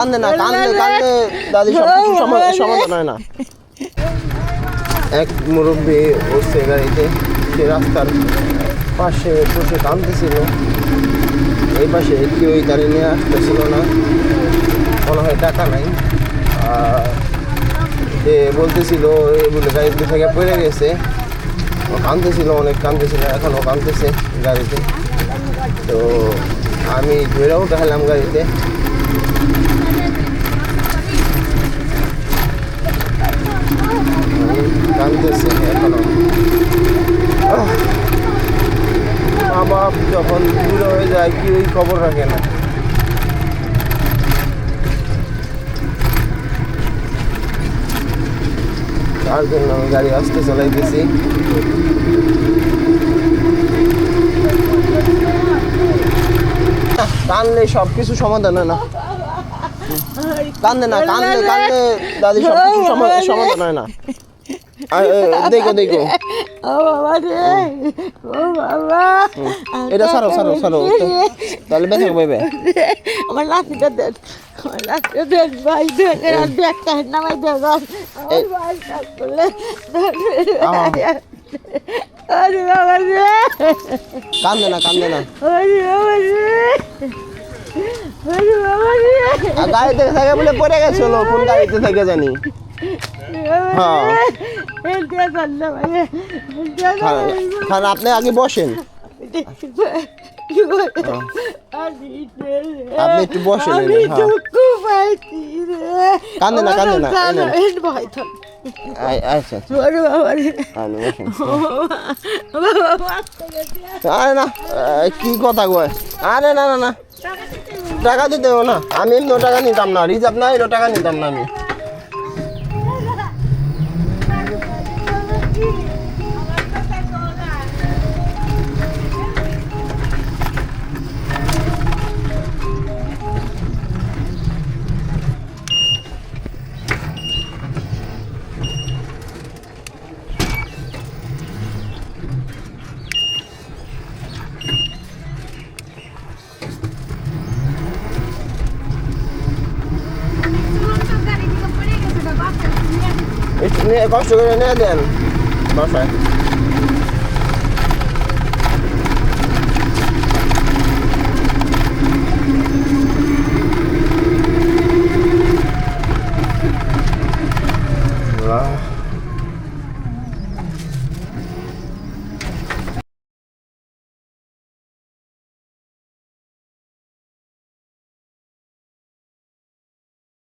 কান্দে না কান্দে কান্দে দাদি সব কিছু সমাধান হয় না। এক মুরব্বী বসছে গাড়িতে সে রাস্তার পাশে বসে কান্দতেছিল এই পাশে কেউই গাড়ি নিয়ে আসতেছিল না। মনে হয় টাকা নাই। আর সে বলতেছিল বলে গাড়িতে থেকে পড়ে গেছে। ও কান্দতেছিল অনেক কান্দতেছিল এখনও কান্দতেছে গাড়িতে। তো আমি ধরে উঠালাম গাড়িতে। বাপ যখন দূরে হয়ে যায়, কি ওই খবর রাখে না? তার জন্য আমি গাড়ি আসতে চালাইতেছি। কানলে সব কিছু সমাধান হয় না। কান্দে না কান্দে কান্দে দাদি সব কিছু সমা- সমাধান হয় না। দেখো দেখো। ও বাবা রে। ও বাবা। এটা ছাড়ো ছাড়ো তো- তাহলে পাইবে আমার লাঠিটা দেন আমার লাঠিটা দেন ভাই দেন আর ব্যাগটা নামাই দেন আরে বাবা রে। কান্দে না কান্দে না। আরে বাবা রে। আরে বাবা রে। গাড়িতে থাকে বলে পড়ে গেছিল কোন গাড়িতে থাকে জানি। হ্যাঁ। আপনি আগে বসেন। আপনি একটু বসেন হ্যাঁ। কান্দে না, কান্দে না, আচ্ছা আচ্ছা। আরে না কি কথা কয়? আরে না না না। টাকা দিতে না আমি এমনি টাকা নিতাম না রিজার্ভ না এলো টাকা নিতাম না আমি। কষ্ট করে নিয়ে দেন বাসায়